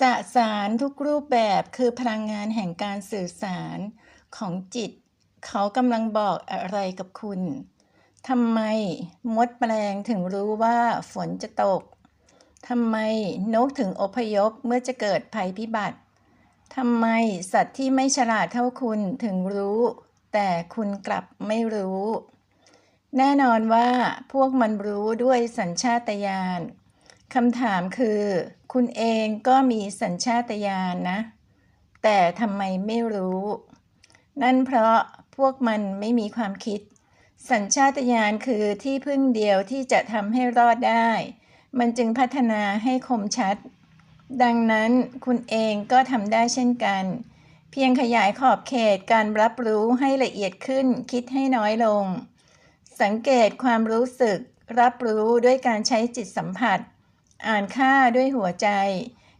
สสารทุกรูปแบบคือพลังงานแห่งการสื่อสารของจิต เขากำลังบอกอะไรกับคุณทำไมมดแมลงถึงรู้ว่าฝนจะตกทำไมนกถึงอพยพเมื่อจะเกิดภัยพิบัติทำไมสัตว์ที่ไม่ฉลาดเท่าคุณถึงรู้ แต่คุณกลับไม่รู้ แน่นอนว่าพวกมันรู้ด้วยสัญชาตญาณ คำถามคือ คุณเองก็มีสัญชาตญาณนะ แต่ทำไมไม่รู้ นั่นเพราะพวกมันไม่มีความคิด สัญชาตญาณคือที่พึ่งเดียวที่จะทำให้รอดได้ มันจึงพัฒนาให้คมชัด ดังนั้นคุณเองก็ทำได้เช่นกัน เพียงขยายขอบเขตการรับรู้ให้ละเอียดขึ้นคิดให้น้อยลง สังเกตความรู้สึก รับรู้ด้วยการใช้จิตสัมผัส อ่านค่าด้วยหัวใจ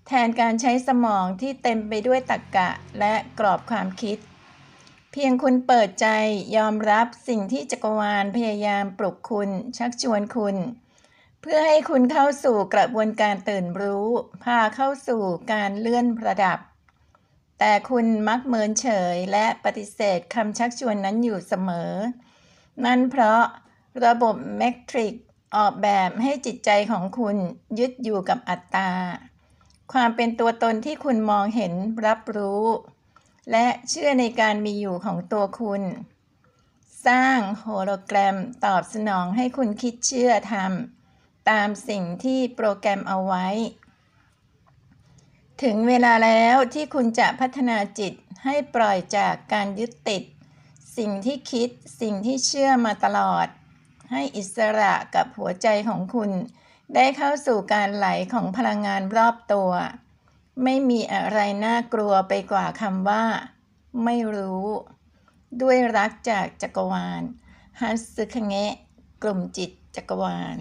แทนการใช้สมองที่เต็มไปด้วยตรรกกะและกรอบความคิด เพียงคุณเปิดใจยอมรับสิ่งที่จักรวาลพยายามปลุกคุณ ชักชวนคุณ เพื่อให้คุณเข้าสู่กระบวนการตื่นรู้ พาเข้าสู่การเลื่อนระดับ แต่คุณมักเมินเฉยและปฏิเสธคำชักชวนนั้นอยู่เสมอ นั่นเพราะระบบแมทริก ออกแบบให้จิตใจของคุณยึดอยู่กับอัตตา ความเป็นตัวตนที่คุณมองเห็นรับรู้ และเชื่อในการมีอยู่ของตัวคุณ สร้างโฮโลแกรมตอบสนองให้คุณคิดเชื่อทำตามสิ่งที่โปรแกรมเอาไว้ ถึงเวลาแล้วที่คุณจะพัฒนาจิตให้ปล่อยจากการยึดติด สิ่งที่คิดสิ่งที่เชื่อมาตลอด ให้อิสระกับหัวใจของคุณ ได้เข้าสู่การไหลของพลังงานรอบตัว ไม่มีอะไรน่ากลัวไปกว่าคำว่า ไม่รู้ ด้วยรักจากจักรวาลฮัสซึคเงะกลุ่มจิตจักรวาล